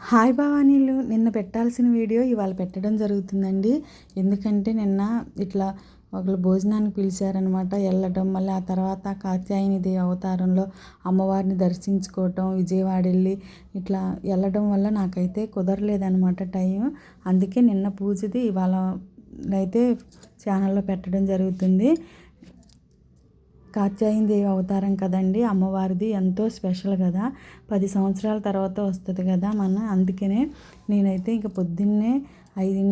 Hi భవానీలు. నిన్న పెట్టాల్సిన video ఇవాళ పెట్టడం జరుగుతుందండి. ఎందుకంటే నిన్న ఇట్లా ఒకళ్ళు భోజనానికి పిలిచారనమాట వెళ్ళడం మళ్ళీ ఆ తర్వాత కాత్యాయనిది అవతారంలో అమ్మవారిని దర్శించుకోవటం విజయవాడ వెళ్ళి ఇట్లా వెళ్ళడం వల్ల నాకైతే కుదరలేదనమాట టైం. అందుకే నిన్న పూజది ఇవాళ అయితే ఛానల్లో పెట్టడం జరుగుతుంది. దేవి అవతారం కదండి. అమ్మవారిది ఎంతో స్పెషల్ కదా. పది సంవత్సరాల తర్వాత వస్తుంది కదా మన. అందుకనే నేనైతే ఇంక పొద్దున్నే ఐదు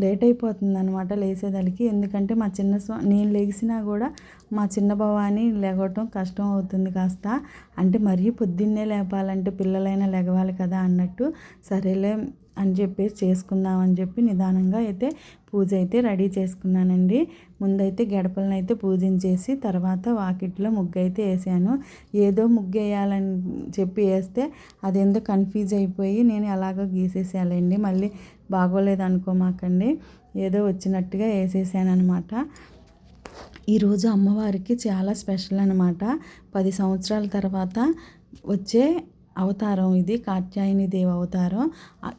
లేట్ అయిపోతుంది అనమాట లేచేదానికి ఎందుకంటే మా చిన్న స్వా నేను లేచినా కూడా మా చిన్న భవాని లేగటం కష్టం అవుతుంది కాస్త. అంటే మరీ పొద్దున్నే లేపాలంటే పిల్లలైనా లెగవాలి కదా అన్నట్టు. సరేలే అని చెప్పేసి చేసుకుందాం అని చెప్పి నిదానంగా అయితే పూజ అయితే రెడీ చేసుకున్నానండి. ముందైతే గడపలను అయితే పూజించేసి తర్వాత వాకిట్లో ముగ్గు అయితే వేసాను. ఏదో ముగ్గు వేయాలని చెప్పి వేస్తే అదేందో కన్ఫ్యూజ్ అయిపోయి నేను ఎలాగో గీసేసేయాలండి. మళ్ళీ బాగోలేదు అనుకోమాకండి. ఏదో వచ్చినట్టుగా వేసేసాను అనమాట ఈరోజు అమ్మవారికి చాలా స్పెషల్ అనమాట పది సంవత్సరాల తర్వాత వచ్చే అవతారం ఇది కాత్యాయని దేవి అవతారం.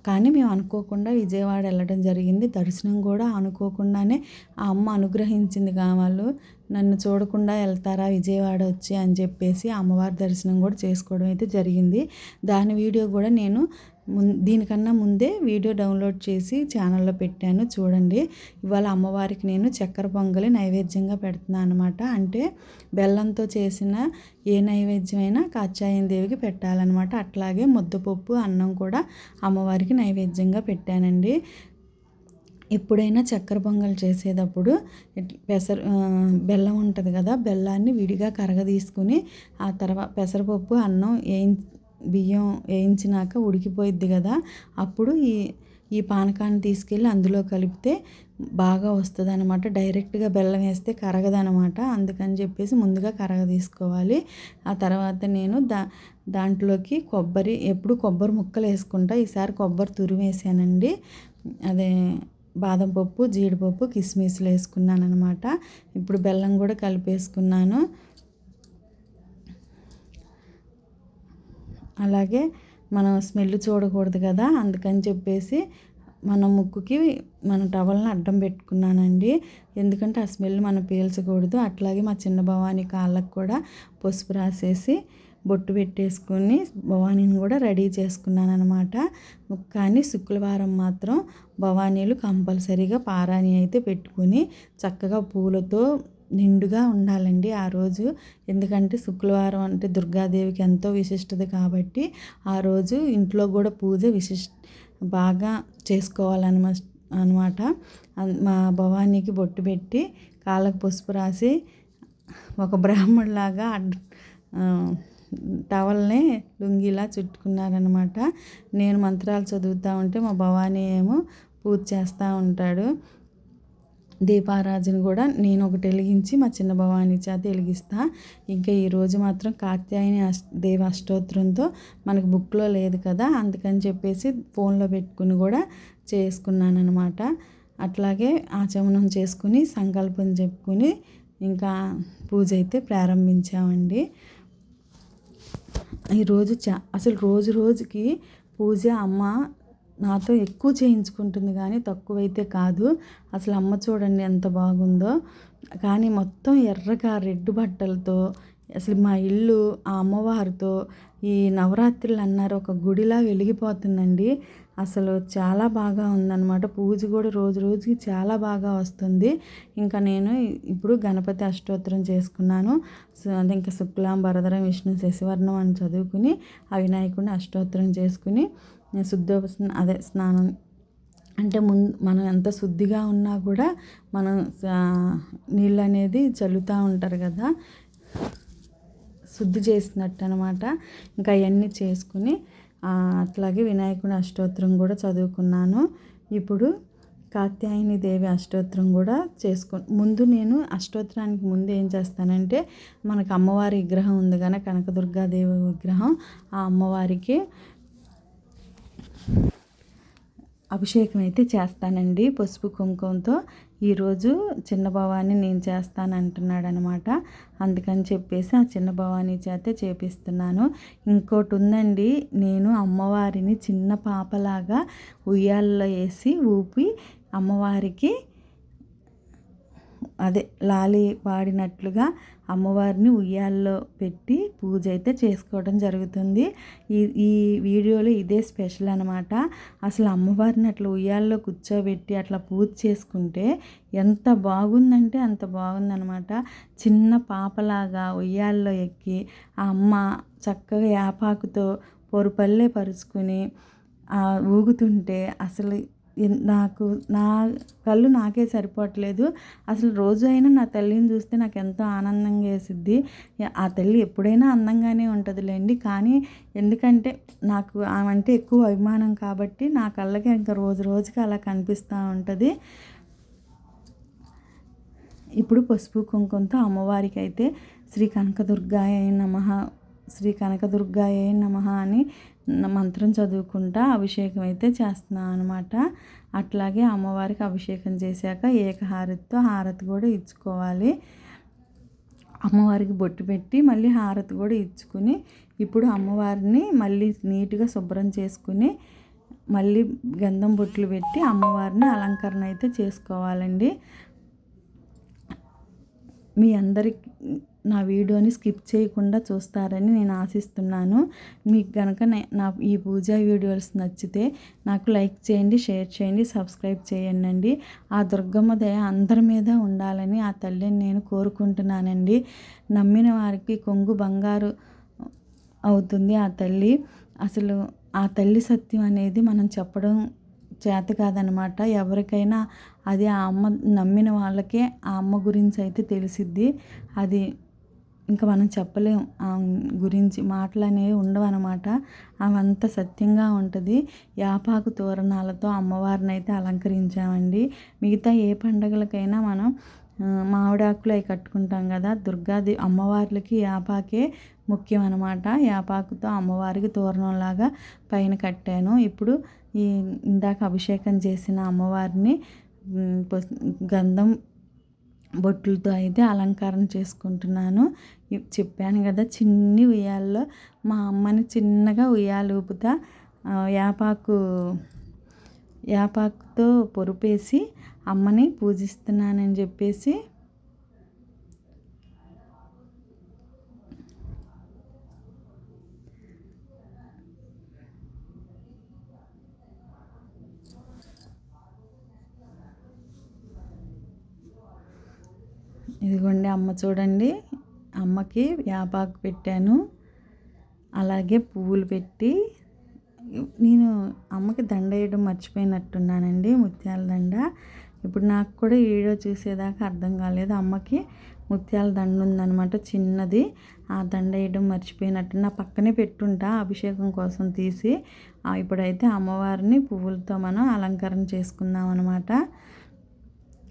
కానీ మేము అనుకోకుండా విజయవాడ వెళ్ళడం జరిగింది. దర్శనం కూడా అనుకోకుండానే ఆ అమ్మ అనుగ్రహించింది కావాళ్ళు నన్ను చూడకుండా వెళ్తారా విజయవాడ వచ్చి? అని చెప్పేసి అమ్మవారి దర్శనం కూడా చేసుకోవడం అయితే జరిగింది. దాని వీడియో కూడా నేను దీనికన్నా ముందే వీడియో డౌన్లోడ్ చేసి ఛానల్లో పెట్టాను. చూడండి. ఇవాళ అమ్మవారికి నేను చక్కెర పొంగలి నైవేద్యంగా పెడుతున్నాను అనమాట అంటే బెల్లంతో చేసిన ఏ నైవేద్యమైనా కాచాయం దేవికి పెట్టాలన్నమాట. అట్లాగే ముద్దపప్పు అన్నం కూడా అమ్మవారికి నైవేద్యంగా పెట్టానండి. ఎప్పుడైనా చక్కెర పొంగల్ చేసేటప్పుడు పెసర బెల్లం ఉంటుంది కదా బెల్లాన్ని విడిగా కరగ తీసుకుని ఆ తర్వాత పెసరపప్పు అన్నం వేయి బియ్యం వేయించినాక ఉడికిపోయిద్ది కదా అప్పుడు ఈ ఈ పానకాన్ని తీసుకెళ్ళి అందులో కలిపితే బాగా వస్తుంది అనమాట డైరెక్ట్గా బెల్లం వేస్తే కరగదనమాట అందుకని చెప్పేసి ముందుగా కరగ తీసుకోవాలి. ఆ తర్వాత నేను దా దాంట్లోకి కొబ్బరి ఎప్పుడు కొబ్బరి ముక్కలు వేసుకుంటా. ఈసారి కొబ్బరి తురిమేసానండి అదే బాదం పప్పు జీడిపప్పు కిస్మిస్లు వేసుకున్నాను అనమాట ఇప్పుడు బెల్లం కూడా కలిపేసుకున్నాను. అలాగే మనం స్మెల్ చూడకూడదు కదా అందుకని చెప్పేసి మన ముక్కుకి మన టవల్ని అడ్డం పెట్టుకున్నానండి. ఎందుకంటే ఆ స్మెల్ మనం పీల్చకూడదు. అట్లాగే మా చిన్న భవాని కాళ్ళకు కూడా పసుపు రాసేసి బొట్టు పెట్టేసుకొని భవానీని కూడా రెడీ చేసుకున్నాను అనమాట కానీ శుక్రవారం మాత్రం భవానీలు కంపల్సరీగా పారాణి అయితే పెట్టుకుని చక్కగా పూలతో నిండుగా ఉండాలండి ఆ రోజు. ఎందుకంటే శుక్రవారం అంటే దుర్గాదేవికి ఎంతో విశిష్టత కాబట్టి ఆ రోజు ఇంట్లో కూడా పూజ విశిష్ బాగా చేసుకోవాలన్నమా అనమాట. మా భవానీకి బొట్టు పెట్టి కాళ్ళకు పసుపు రాసి ఒక బ్రాహ్మణులాగా టవల్ని లుంగిలా చుట్టుకున్నారనమాట. నేను మంత్రాలు చదువుతూ ఉంటే మా భవానీ ఏమో పూజ చేస్తూ ఉంటాడు. దీపారాజును కూడా నేను ఒకటి వెలిగించి మా చిన్న భవానీ చేత వెలిగిస్తా. ఇంకా ఈరోజు మాత్రం కాత్యాయని అష్ దేవ అష్టోత్తరంతో మనకు బుక్లో లేదు కదా అందుకని చెప్పేసి ఫోన్లో పెట్టుకుని కూడా చేసుకున్నాను అనమాట అట్లాగే ఆచమనం చేసుకుని సంకల్పం చెప్పుకుని ఇంకా పూజ అయితే ప్రారంభించామండి. ఈరోజు చా అసలు రోజు రోజుకి పూజ అమ్మ నాతో ఎక్కువ చేయించుకుంటుంది కానీ తక్కువైతే కాదు. అసలు అమ్మ చూడండి ఎంత బాగుందో. కానీ మొత్తం ఎర్రగా రెడ్ బట్టలతో అసలు మా ఇల్లు ఆ అమ్మవారితో ఈ నవరాత్రులు అన్నారు ఒక గుడిలా వెలిగిపోతుందండి. అసలు చాలా బాగా ఉందన్నమాట. పూజ కూడా రోజు రోజుకి చాలా బాగా వస్తుంది. ఇంకా నేను ఇప్పుడు గణపతి అష్టోత్తరం చేసుకున్నాను. అది ఇంకా శుక్లాం భరధరం విష్ణు శశివర్ణం అని చదువుకుని ఆ వినాయకుడిని అష్టోత్తరం చేసుకుని శుద్ధ అదే స్నానం అంటే ముందు మనం ఎంత శుద్ధిగా ఉన్నా కూడా మనం నీళ్ళు అనేది చల్లుతూ ఉంటారు కదా. శుద్ధి చేసినట్టు అనమాట ఇంకా అవన్నీ చేసుకుని అట్లాగే వినాయకుని అష్టోత్తరం కూడా చదువుకున్నాను. ఇప్పుడు కాత్యాయని దేవి అష్టోత్తరం కూడా చేసుకో ముందు నేను అష్టోత్తరానికి ముందు ఏం చేస్తానంటే మనకు అమ్మవారి విగ్రహం ఉంది కానీ కనకదుర్గాదేవి విగ్రహం ఆ అమ్మవారికి అభిషేకం అయితే చేస్తానండి పసుపు కుంకుమతో. ఈరోజు చిన్న భవాని నేను చేస్తాను అంటున్నాడు అనమాట అందుకని చెప్పేసి ఆ చిన్న భవాని చేత చేపిస్తున్నాను. ఇంకోటి ఉందండి నేను అమ్మవారిని చిన్న పాపలాగా ఉయ్యాల్లో వేసి ఊపి అమ్మవారికి అదే లాలి పాడినట్లుగా అమ్మవారిని ఉయ్యాల్లో పెట్టి పూజ అయితే చేసుకోవడం జరుగుతుంది. ఈ ఈ వీడియోలో ఇదే స్పెషల్ అనమాట అసలు అమ్మవారిని అట్లా ఉయ్యాల్లో కూర్చోబెట్టి అట్లా పూజ చేసుకుంటే ఎంత బాగుందంటే అంత బాగుందనమాట చిన్న పాపలాగా ఉయ్యాల్లో ఎక్కి ఆ అమ్మ చక్కగా యాపాకుతో పొరుపల్లే పరుచుకుని ఊగుతుంటే అసలు నాకు నా కళ్ళు నాకే సరిపోవట్లేదు. అసలు రోజు అయినా నా తల్లిని చూస్తే నాకు ఎంతో ఆనందంగా వేసిద్ది. ఆ తల్లి ఎప్పుడైనా అందంగానే ఉంటుందిలేండి. కానీ ఎందుకంటే నాకు ఆమె అంటే ఎక్కువ అభిమానం కాబట్టి నా కళ్ళకి ఇంకా రోజు రోజుకి అలా కనిపిస్తూ ఉంటుంది. ఇప్పుడు పసుపు కుంకుమతో అమ్మవారికి అయితే శ్రీ కనకదుర్గాయ నమ శ్రీ కనకదుర్గాయ నమ అని మంత్రం చదువుకుంటా అభిషేకం అయితే చేస్తున్నాను అనమాట అట్లాగే అమ్మవారికి అభిషేకం చేశాక ఏకహారతితో హారతి కూడా ఇచ్చుకోవాలి. అమ్మవారికి బొట్టు పెట్టి మళ్ళీ హారతి కూడా ఇచ్చుకుని ఇప్పుడు అమ్మవారిని మళ్ళీ నీట్గా శుభ్రం చేసుకుని మళ్ళీ గంధం బొట్లు పెట్టి అమ్మవారిని అలంకరణ అయితే చేసుకోవాలండి. మీ అందరికి నా వీడియోని స్కిప్ చేయకుండా చూస్తారని నేను ఆశిస్తున్నాను. మీకు కనుక నా ఈ పూజా వీడియోస్ నచ్చితే నాకు లైక్ చేయండి షేర్ చేయండి సబ్స్క్రైబ్ చేయండి ఆ దుర్గమ్మ దయ అందరి మీద ఉండాలని ఆ తల్లిని నేను కోరుకుంటున్నానండి. నమ్మిన వారికి కొంగు బంగారు అవుతుంది ఆ తల్లి. అసలు ఆ తల్లి సత్యం అనేది మనం చెప్పడం చేత కాదనమాట. ఎవరికైనా అది ఆ అమ్మ నమ్మిన వాళ్ళకే ఆ అమ్మ గురించి అయితే తెలిసిద్ది. అది ఇంకా మనం చెప్పలేం. ఆ గురించి మాటలు అనేవి ఉండవు అనమాట అవంత సత్యంగా ఉంటుంది. యాపాకు తోరణాలతో అమ్మవారిని అయితే అలంకరించామండి. మిగతా ఏ పండగలకైనా మనం మామిడాకులు అవి కట్టుకుంటాం కదా దుర్గాది అమ్మవార్లకి యాపాకే ముఖ్యం అనమాట యాపాకుతో అమ్మవారికి తోరణంలాగా పైన కట్టాను. ఇప్పుడు ఈ ఇందాక అభిషేకం చేసిన అమ్మవారిని గంధం బొట్లతో అయితే అలంకారం చేసుకుంటున్నాను. చెప్పాను కదా చిన్ని ఉయ్యాల్లో మా అమ్మని చిన్నగా ఉయ్యాలు ఊపుతా యాపాకు యాపాకుతో పొరిపేసి అమ్మని పూజిస్తున్నానని చెప్పేసి ఇదిగోండి అమ్మ చూడండి. అమ్మకి వేపాకు పెట్టాను. అలాగే పువ్వులు పెట్టి నేను అమ్మకి దండ వేయడం మర్చిపోయినట్టున్నానండి ముత్యాల దండ. ఇప్పుడు నాకు కూడా వీడియో చూసేదాకా అర్థం కాలేదు. అమ్మకి ముత్యాల దండ ఉందనమాట చిన్నది. ఆ దండ వేయడం మర్చిపోయినట్టు నా పక్కనే పెట్టుంటా అభిషేకం కోసం తీసి. ఇప్పుడైతే అమ్మవారిని పువ్వులతో మనం అలంకరణ చేసుకుందాం అనమాట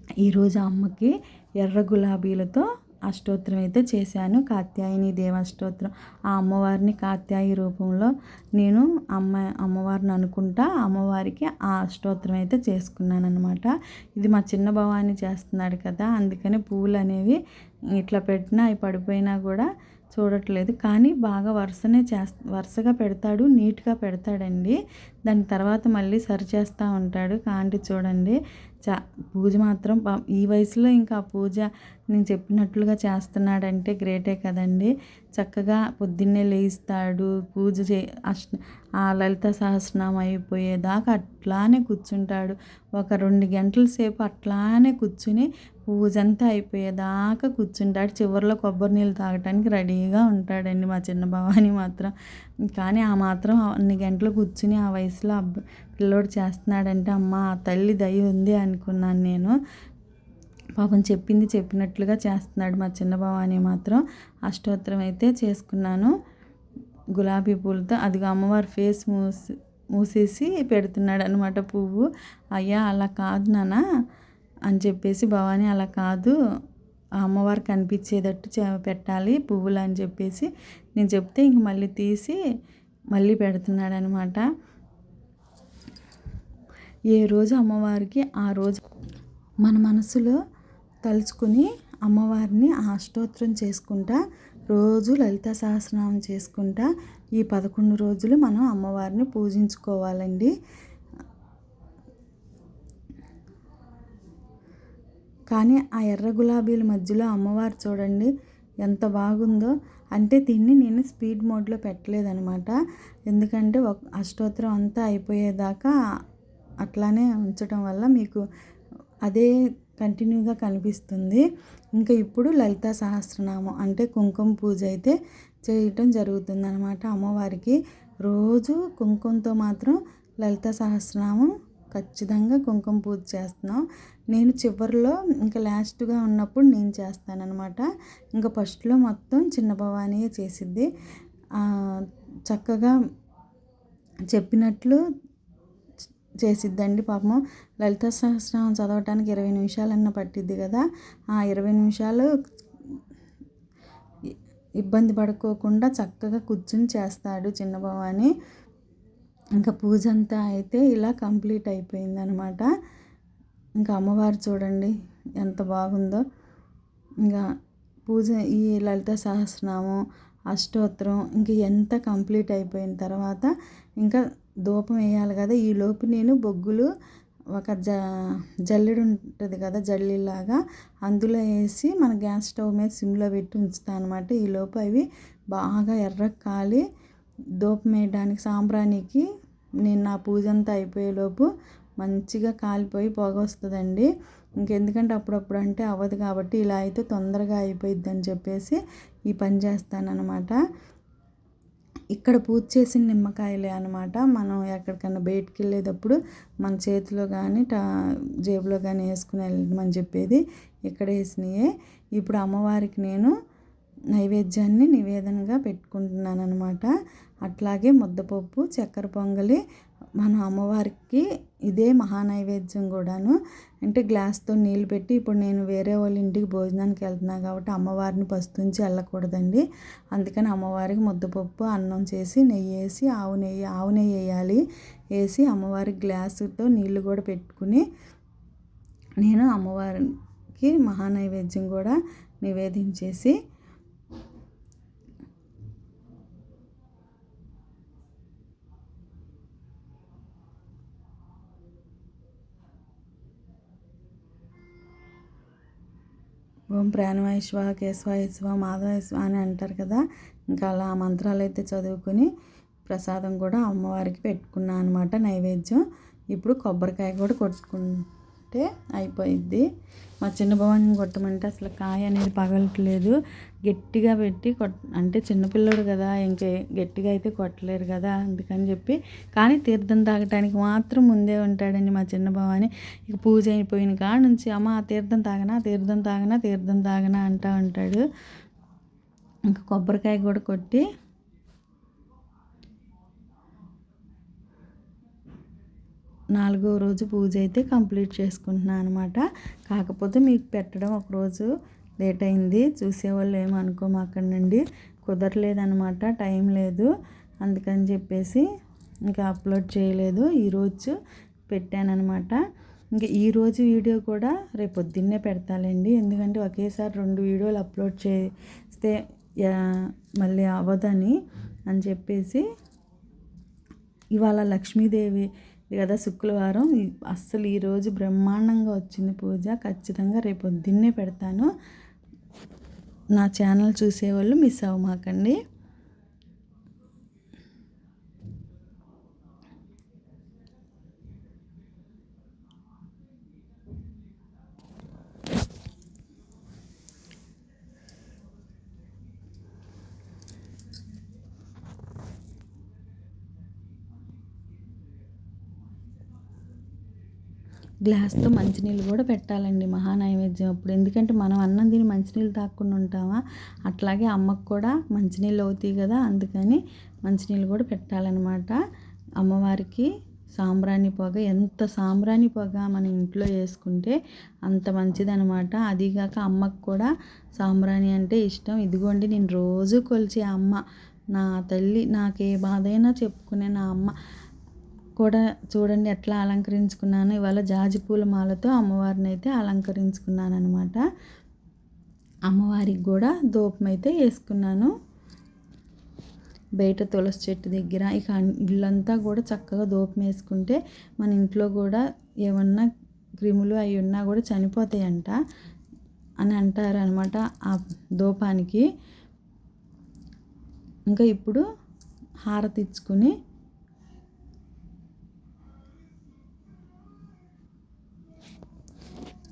ఈరోజు అమ్మకి ఎర్ర గులాబీలతో అష్టోత్తరం అయితే చేశాను. కాత్యాయని దేవాష్టోత్తరం. ఆ అమ్మవారిని కాత్యాయి రూపంలో నేను అమ్మ అమ్మవారిని అనుకుంటా అమ్మవారికి ఆ అష్టోత్తరం అయితే చేసుకున్నాను అనమాట ఇది మా చిన్న భవాని చేస్తున్నాడు కదా అందుకని పువ్వులు అనేవి ఇట్లా పెట్టినా అవి పడిపోయినా కూడా చూడట్లేదు. కానీ బాగా వరుసనే చేస్త వరుసగా పెడతాడు నీట్గా పెడతాడండి. దాని తర్వాత మళ్ళీ సరి చేస్తూ ఉంటాడు కాంటి చూడండి. చా పూజ మాత్రం ఈ వయసులో ఇంకా పూజ నేను చెప్పినట్లుగా చేస్తున్నాడంటే గ్రేటే కదండి. చక్కగా పొద్దున్నే లేయిస్తాడు పూజ చే అష్ట ఆ లలిత సహస్రనామం అయిపోయేదాకా అట్లానే కూర్చుంటాడు. ఒక రెండు గంటల సేపు అట్లానే కూర్చుని పూజంతా అయిపోయేదాకా కూర్చుంటాడు చివరిలో కొబ్బరి నీళ్ళు తాగటానికి రెడీగా ఉంటాడండి మా చిన్న భవాని మాత్రం. కానీ ఆ మాత్రం అన్ని గంటలు కూర్చుని ఆ వయసులో అబ్బ పిల్లోడు చేస్తున్నాడంటే అమ్మ ఆ తల్లి దయ ఉంది అనుకున్నాను నేను. పాపం చెప్పింది చెప్పినట్లుగా చేస్తున్నాడు మా చిన్న భవాని మాత్రం. అష్టోత్తరం అయితే చేసుకున్నాను. గులాబీ పూలతో అదిగా అమ్మవారి ఫేస్ మూసి మూసేసి పెడుతున్నాడు అనమాట పువ్వు. అయ్యా అలా కాదు నాన్న. అని చెప్పేసి భవానీ అలా కాదు. అమ్మవారు కనిపించేటట్టు పెట్టాలి పువ్వులు అని చెప్పేసి. నేను చెప్తే ఇంక మళ్ళీ తీసి మళ్ళీ పెడుతున్నాడు అనమాట ఏ రోజు అమ్మవారికి ఆ రోజు మన మనసులో తలుచుకుని అమ్మవారిని అష్టోత్తరం చేసుకుంటా రోజు లలిత సహస్రనామం చేసుకుంటా ఈ పదకొండు రోజులు మనం అమ్మవారిని పూజించుకోవాలండి. కానీ ఆ ఎర్ర గులాబీల మధ్యలో అమ్మవారు చూడండి ఎంత బాగుందో. అంటే దీన్ని నేను స్పీడ్ మోడ్లో పెట్టలేదనమాట ఎందుకంటే ఒక అష్టోత్తరం అంతా అయిపోయేదాకా అట్లానే ఉంచడం వల్ల మీకు అదే కంటిన్యూగా కనిపిస్తుంది. ఇంకా ఇప్పుడు లలిత సహస్రనామం అంటే కుంకుమ పూజ అయితే చేయటం జరుగుతుంది అనమాట అమ్మవారికి. రోజు కుంకుమతో మాత్రం లలిత సహస్రనామం ఖచ్చితంగా కుంకుమ పూజ చేస్తున్నాం. నేను చివరిలో ఇంకా లాస్ట్గా ఉన్నప్పుడు నేను చేస్తానన్నమాట. ఇంకా ఫస్ట్లో మొత్తం చిన్న భవానీయే చేసిద్ది. చక్కగా చెప్పినట్లు చేసిద్దండి పాపం. లలిత సహస్రనామం చదవటానికి ఇరవై నిమిషాలన్న పట్టిద్ది కదా. ఆ ఇరవై నిమిషాలు ఇబ్బంది పడుకోకుండా చక్కగా కూర్చుని చేస్తాడు చిన్న భవాని. ఇంకా పూజ అంతా అయితే ఇలా కంప్లీట్ అయిపోయింది అనమాట ఇంకా అమ్మవారు చూడండి ఎంత బాగుందో. ఇంకా పూజ ఈ లలిత సహస్రనామం అష్టోత్తరం ఇంక ఎంత కంప్లీట్ అయిపోయిన తర్వాత ఇంకా ధూపం వేయాలి కదా. ఈ లోపు నేను బొగ్గులు ఒక జ జల్లెడు ఉంటుంది కదా జల్లిలాగా అందులో వేసి మన గ్యాస్ స్టవ్ మీద సిమ్లో పెట్టి ఉంచుతాను అనమాట ఈ లోపు అవి బాగా ఎర్ర కాలి ధూపం వేయడానికి సాంబ్రాణికి నేను నా పూజ అంతా అయిపోయేలోపు మంచిగా కాలిపోయి పొగ వస్తుందండి. ఇంకెందుకంటే అప్పుడప్పుడు అంటే అవ్వదు కాబట్టి ఇలా అయితే తొందరగా అయిపోయిద్ది అని చెప్పేసి ఈ పని చేస్తానన్నమాట. ఇక్కడ పూజ చేసిన నిమ్మకాయలే అనమాట మనం ఎక్కడికైనా బయటికి వెళ్ళేటప్పుడు మన చేతిలో కానీ టా జేబులో కానీ వేసుకుని వెళ్ళమని చెప్పేది ఇక్కడ వేసినాయే. ఇప్పుడు అమ్మవారికి నేను నైవేద్యాన్ని నివేదనగా పెట్టుకుంటున్నాను అనమాట అట్లాగే ముద్దపప్పు చక్కెర పొంగలి మన అమ్మవారికి ఇదే మహానైవేద్యం కూడాను. అంటే గ్లాస్తో నీళ్ళు పెట్టి ఇప్పుడు నేను వేరే వాళ్ళ ఇంటికి భోజనానికి వెళ్తున్నాను కాబట్టి అమ్మవారిని పస్తుంచి వెళ్ళకూడదండి. అందుకని అమ్మవారికి ముద్దపప్పు అన్నం చేసి నెయ్యి వేసి ఆవు నెయ్యి ఆవు నెయ్యి వేయాలి. వేసి అమ్మవారికి గ్లాసుతో నీళ్ళు కూడా పెట్టుకుని నేను అమ్మవారికి మహానైవేద్యం కూడా నివేదించేసి ఓం ప్రాణవాయుష్వ కేశవాయుష్వ మాధవాయుష్వ అని అంటారు కదా. ఇంకా అలా మంత్రాలు అయితే చదువుకుని ప్రసాదం కూడా అమ్మవారికి పెట్టుకున్నాను అనమాట నైవేద్యం. ఇప్పుడు కొబ్బరికాయ కూడా కొట్టుకుంటే అయిపోయిద్ది. మా చిన్న భవాని కొట్టమంటే అసలు కాయ అనేది పగలట్లేదు. గట్టిగా పెట్టి కొట్ అంటే చిన్నపిల్లడు కదా ఇంకే గట్టిగా అయితే కొట్టలేరు కదా అందుకని చెప్పి. కానీ తీర్థం తాగటానికి మాత్రం ముందే ఉంటాడండి మా చిన్న భవాని. ఇక పూజ అయిపోయిన కాడ నుంచి అమ్మ తీర్థం తాగనా తీర్థం తాగనా తీర్థం తాగనా అంటూ ఉంటాడు. ఇంకా కొబ్బరికాయ కూడా కొట్టి నాలుగో రోజు పూజ అయితే కంప్లీట్ చేసుకుంటున్నాను అనమాట కాకపోతే మీకు పెట్టడం ఒకరోజు లేట్ అయింది. చూసేవాళ్ళు ఏమనుకోమాకండి కుదరలేదనమాట టైం లేదు. అందుకని చెప్పేసి ఇంకా అప్లోడ్ చేయలేదు. ఈరోజు పెట్టానమాట ఇంకా ఈరోజు వీడియో కూడా రేపు పొద్దున్నే పెడతాలండి. ఎందుకంటే ఒకేసారి రెండు వీడియోలు అప్లోడ్ చేస్తే మళ్ళీ అవ్వదని అని చెప్పేసి ఇవాళ లక్ష్మీదేవి కదా శుక్రవారం. అస్సలు ఈరోజు బ్రహ్మాండంగా వచ్చింది పూజ. ఖచ్చితంగా రేపు పొద్దున్నే పెడతాను. నా ఛానల్ చూసేవాళ్ళు మిస్ అవ్వమాకండి. గ్లాస్తో మంచినీళ్ళు కూడా పెట్టాలండి మహా నైవేద్యం అప్పుడు. ఎందుకంటే మనం అన్నం తిని మంచినీళ్ళు తాకుండా ఉంటామా? అట్లాగే అమ్మకు కూడా మంచినీళ్ళు అవుతాయి కదా అందుకని మంచినీళ్ళు కూడా పెట్టాలన్నమాట. అమ్మవారికి సాంబ్రాణి పొగ ఎంత సాంబ్రాణి పొగ మన ఇంట్లో వేసుకుంటే అంత మంచిదనమాట అదిగాక అమ్మకు కూడా సాంబ్రాణి అంటే ఇష్టం. ఇదిగోండి నేను రోజు కొలిచే అమ్మ. నా తల్లి నాకే బాధైనా చెప్పుకునే నా అమ్మ. కూడా చూడండి ఎట్లా అలంకరించుకున్నాను. ఇవాళ జాజి పూల మాలతో అమ్మవారిని అయితే అలంకరించుకున్నాను అనమాట అమ్మవారికి కూడా దూపం అయితే వేసుకున్నాను. బయట తులసి చెట్టు దగ్గర ఇక ఇల్లంతా కూడా చక్కగా దూపం వేసుకుంటే మన ఇంట్లో కూడా ఏమన్నా క్రిములు అవి ఉన్నా కూడా చనిపోతాయంట అని అంటారు అనమాట ఆ దూపానికి. ఇంకా ఇప్పుడు హారతి ఇచ్చుకుని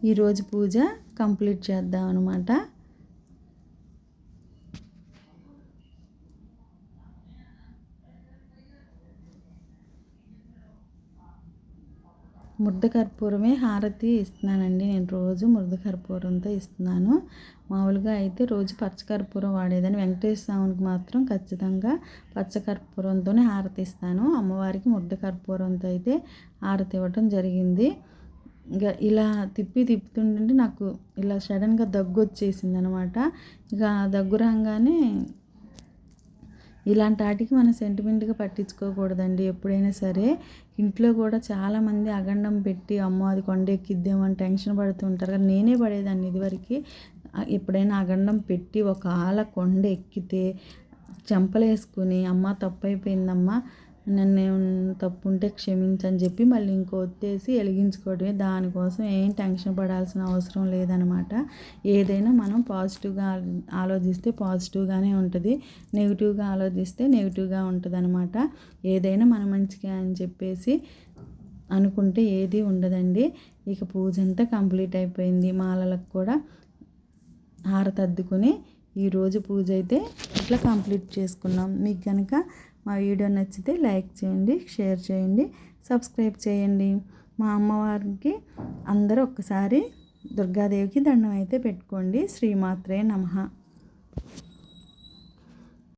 ఈరోజు పూజ కంప్లీట్ చేద్దాం అనమాట ముద్దకర్పూరమే హారతి ఇస్తున్నానండి. నేను రోజు ముద్దకర్పూరంతో ఇస్తున్నాను. మామూలుగా అయితే రోజు పచ్చకర్పూరం వాడేదని వెంకటేశ్వర స్వామికి మాత్రం ఖచ్చితంగా పచ్చకర్పూరంతోనే హారతి ఇస్తాను. అమ్మవారికి ముద్ద కర్పూరంతో అయితే హారతి ఇవ్వటం జరిగింది. ఇంకా ఇలా తిప్పి తిప్పుతుంటే నాకు ఇలా సడన్గా దగ్గు వచ్చేసింది అనమాట ఇక దగ్గు రాగానే ఇలాంటి వాటికి మనం సెంటిమెంట్గా పట్టించుకోకూడదండి ఎప్పుడైనా సరే. ఇంట్లో కూడా చాలామంది అగండం పెట్టి అమ్మో అది కొండ టెన్షన్ పడుతూ ఉంటారు. కానీ నేనే పడేదాన్ని ఇదివరకు. ఎప్పుడైనా అగండం పెట్టి ఒక ఆల కొండ ఎక్కితే చెంపలేసుకుని అమ్మ తప్పు అయిపోయిందమ్మా నన్ను తప్పు ఉంటే క్షమించని చెప్పి మళ్ళీ ఇంకో ఒత్తేసి వెలిగించుకోవడమే. దానికోసం ఏం టెన్షన్ పడాల్సిన అవసరం లేదనమాట. ఏదైనా మనం పాజిటివ్గా ఆలోచిస్తే పాజిటివ్గానే ఉంటుంది. నెగిటివ్గా ఆలోచిస్తే నెగిటివ్గా ఉంటుంది అనమాట ఏదైనా మన మంచిగా అని చెప్పేసి అనుకుంటే ఏది ఉండదండి. ఇక పూజ అంతా కంప్లీట్ అయిపోయింది. మాలలకు కూడా హారతద్దుకుని ఈరోజు పూజ అయితే ఇట్లా కంప్లీట్ చేసుకున్నాం. మీకు కనుక మా వీడియో నచ్చితే లైక్ చేయండి షేర్ చేయండి సబ్స్క్రైబ్ చేయండి. మా అమ్మవారికి అందరూ ఒక్కసారి దుర్గాదేవికి దండం అయితే పెట్టుకోండి. శ్రీమాత్రే నమ.